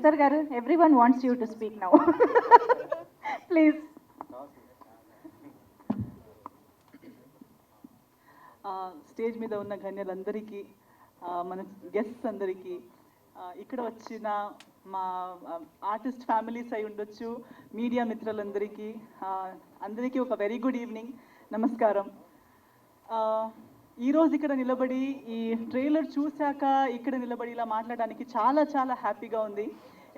SR గారు everyone wants you to speak now please stage మీద ఉన్న గణ్యులందరికీ మన గెస్ట్స్ అందరికీ ఇక్కడ వచ్చిన మా ఆర్టిస్ట్ ఫ్యామిలీస్ అయి ఉండొచ్చు మీడియా మిత్రులందరికీ అందరికీ ఒక వెరీ గుడ్ ఈవినింగ్ నమస్కారం. ఈరోజు ఇక్కడ నిలబడి ఈ ట్రైలర్ చూశాక ఇక్కడ నిలబడి ఇలా మాట్లాడడానికి చాలా చాలా హ్యాపీగా ఉంది.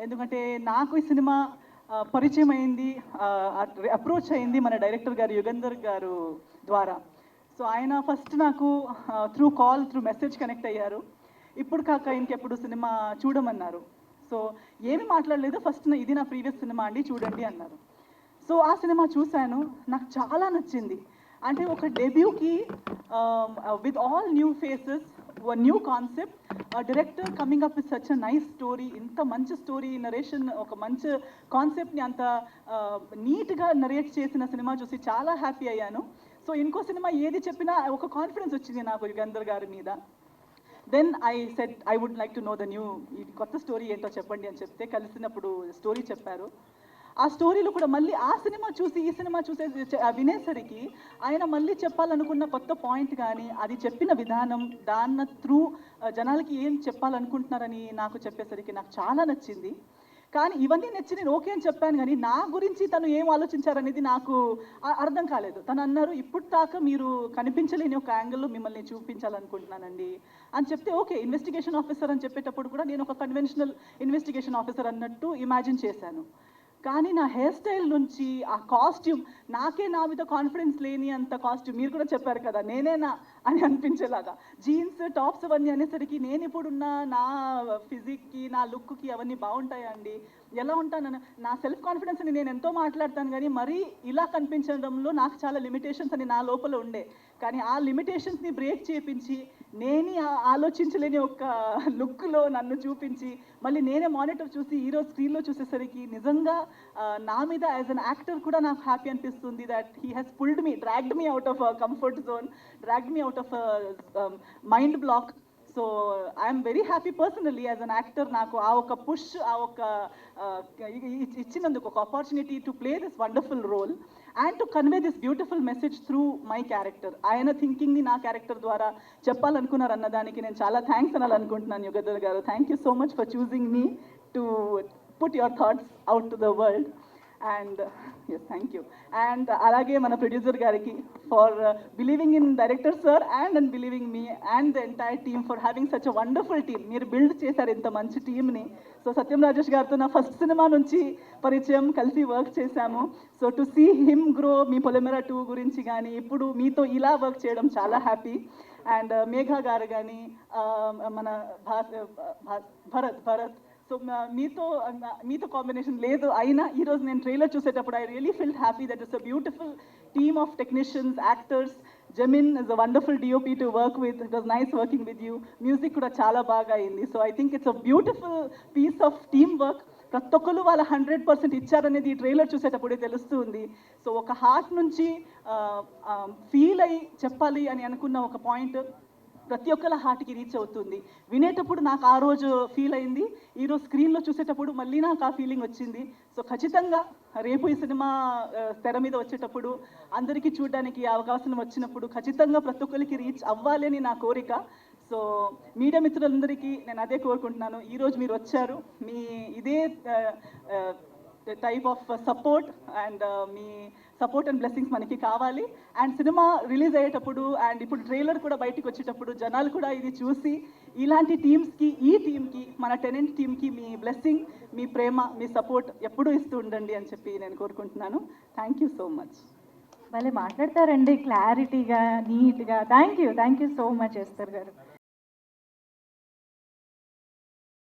ఎందుకంటే నాకు ఈ సినిమా పరిచయం అయింది అప్రోచ్ అయింది మన డైరెక్టర్ గారు యుగంధర్ గారు ద్వారా. సో ఆయన ఫస్ట్ నాకు through call through message connect అయ్యారు. ఇప్పుడు కాక ఇంకెప్పుడు సినిమా చూడమన్నారు. సో ఏమి మాట్లాడలేదు ఫస్ట్ ఇది నా ప్రీవియస్ సినిమా అండి చూడండి అన్నారు. సో ఆ సినిమా చూశాను నాకు చాలా నచ్చింది. అంటే ఒక డెబ్యూకి with all new faces new concept director coming up with such a nice story ఇంత మంచి స్టోరీ నరేషన్ ఒక మంచి కాన్సెప్ట్ని అంత నీట్గా నరేట్ చేసిన సినిమా చూసి చాలా హ్యాపీ అయ్యాను. సో ఇంకో సినిమా ఏది చెప్పినా ఒక కాన్ఫిడెన్స్ వచ్చింది నాకు యుగంధర్ గారి మీద. Then I said I would like to know the new ఈ కొత్త స్టోరీ ఏంటో చెప్పండి అని చెప్తే కలిసినప్పుడు స్టోరీ చెప్పారు. ఆ స్టోరీలో కూడా మళ్ళీ ఆ సినిమా చూసి ఈ సినిమా చూసే వినేసరికి ఆయన మళ్ళీ చెప్పాలనుకున్న కొత్త పాయింట్ కానీ అది చెప్పిన విధానం దాన్న త్రూ జనాలకి ఏం చెప్పాలనుకుంటున్నారని నాకు చెప్పేసరికి నాకు చాలా నచ్చింది. కానీ ఇవన్నీ నచ్చి నేను ఓకే అని చెప్పాను కానీ నా గురించి తను ఏం ఆలోచించారనేది నాకు అర్థం కాలేదు. తను అన్నారు ఇప్పుడు దాకా మీరు కనిపించలేని ఒక యాంగిల్లో మిమ్మల్ని చూపించాలనుకుంటున్నానండి అని చెప్తే ఓకే ఇన్వెస్టిగేషన్ ఆఫీసర్ అని చెప్పేటప్పుడు కూడా నేను ఒక కన్వెన్షనల్ ఇన్వెస్టిగేషన్ ఆఫీసర్ అన్నట్టు ఇమాజిన్ చేశాను. కానీ నా హెయిర్ స్టైల్ నుంచి ఆ కాస్ట్యూమ్ నాకే నా మీద కాన్ఫిడెన్స్ లేని అంత కాస్ట్యూమ్ మీరు కూడా చెప్పారు కదా నేనేనా అని అనిపించేలాగా. జీన్స్ టాప్స్ అవన్నీ అనేసరికి నేను ఇప్పుడున్న నా ఫిజిక్కి నా లుక్కి అవన్నీ బాగుంటాయండి. ఎలా ఉంటాను నా సెల్ఫ్ కాన్ఫిడెన్స్ అని నేను ఎంతో మాట్లాడతాను కానీ మరీ ఇలా కనిపించడంలో నాకు చాలా లిమిటేషన్స్ అని నా లోపల ఉండే. కానీ ఆ లిమిటేషన్స్ని బ్రేక్ చేపించి నేనే ఆలోచించలేని ఒక లుక్లో నన్ను చూపించి మళ్ళీ నేనే మానిటర్ చూసి ఈరోజు స్క్రీన్లో చూసేసరికి నిజంగా నా మీద యాజ్ అన్ యాక్టర్ కూడా నాకు హ్యాపీ అనిపిస్తుంది that he has pulled me dragged me out of comfort zone dragged me out of mind block so I'm very happy personally as an actor నాకు ఆ ఒక పుష్ ఆ ఒక ఇచ్చినందుకు ఒక opportunity to play this wonderful role and to convey this beautiful message through my character ఆయన థింకింగ్ని నా క్యారెక్టర్ ద్వారా చెప్పాలనుకున్నారు అన్నదానికి నేను చాలా థ్యాంక్స్ అనాలనుకుంటున్నాను యుగధర్ గారు. Thank you so much for choosing me to put your thoughts out to the world and yes thank you and అలాగే మన ప్రొడ్యూసర్ గారికి for believing in director sir and and believing me and the entire team for having such a wonderful team మీరు build చేశారు ఇంత మంచి టీమ్ని so సత్యం రాజేష్ గారితో నా ఫస్ట్ సినిమా నుంచి పరిచయం కలిసి వర్క్ చేశాము. So to see him grow me Polimera two గురించి కానీ ఇప్పుడు మీతో ఇలా వర్క్ చేయడం చాలా హ్యాపీ అండ్ మేఘా గారు కానీ uh, మన భా- uh, భా- భరత్ భరత్ సో మీతో మీతో కాంబినేషన్ లేదు. అయినా ఈరోజు నేను ట్రైలర్ చూసేటప్పుడు I really feel happy that is a beautiful team of technicians actors జమిన్ is a wonderful DOP to work with it was nice working with you music కూడా చాలా బాగా అయింది. So I think it's a beautiful piece of team work ప్రతి ఒక్కరు వాళ్ళ hundred percent ఇచ్చారనేది ఈ trailer చూసేటప్పుడే తెలుస్తుంది. So ఒక హార్ట్ నుంచి ఫీల్ అయ్యి చెప్పాలి అని అనుకున్న ఒక పాయింట్ ప్రతి ఒక్కళ్ళ హార్ట్కి రీచ్ అవుతుంది. వినేటప్పుడు నాకు ఆ రోజు ఫీల్ అయింది. ఈరోజు స్క్రీన్లో చూసేటప్పుడు మళ్ళీ నాకు ఆ ఫీలింగ్ వచ్చింది. సో ఖచ్చితంగా రేపు ఈ సినిమా తెర మీద వచ్చేటప్పుడు అందరికీ చూడడానికి అవకాశం వచ్చినప్పుడు ఖచ్చితంగా ప్రతి ఒక్కరికి రీచ్ అవ్వాలని నా కోరిక. సో మీడియా మిత్రులందరికీ నేను అదే కోరుకుంటున్నాను. ఈరోజు మీరు వచ్చారు. మీ ఇదే టైప్ ఆఫ్ సపోర్ట్ అండ్ మీ సపోర్ట్ అండ్ బ్లెస్సింగ్స్ మనకి కావాలి. అండ్ సినిమా రిలీజ్ అయ్యేటప్పుడు అండ్ ఇప్పుడు ట్రైలర్ కూడా బయటికి వచ్చేటప్పుడు జనాలు కూడా ఇది చూసి ఇలాంటి టీమ్స్కి ఈ టీంకి మన టెనెంట్ టీంకి మీ బ్లెస్సింగ్ మీ ప్రేమ మీ సపోర్ట్ ఎప్పుడూ ఇస్తూ ఉండండి అని చెప్పి నేను కోరుకుంటున్నాను. థ్యాంక్ యూ సో మచ్ భలే మాట్లాడతారండి. క్లారిటీగా నీట్గా thank you thank you so much Esther గారు.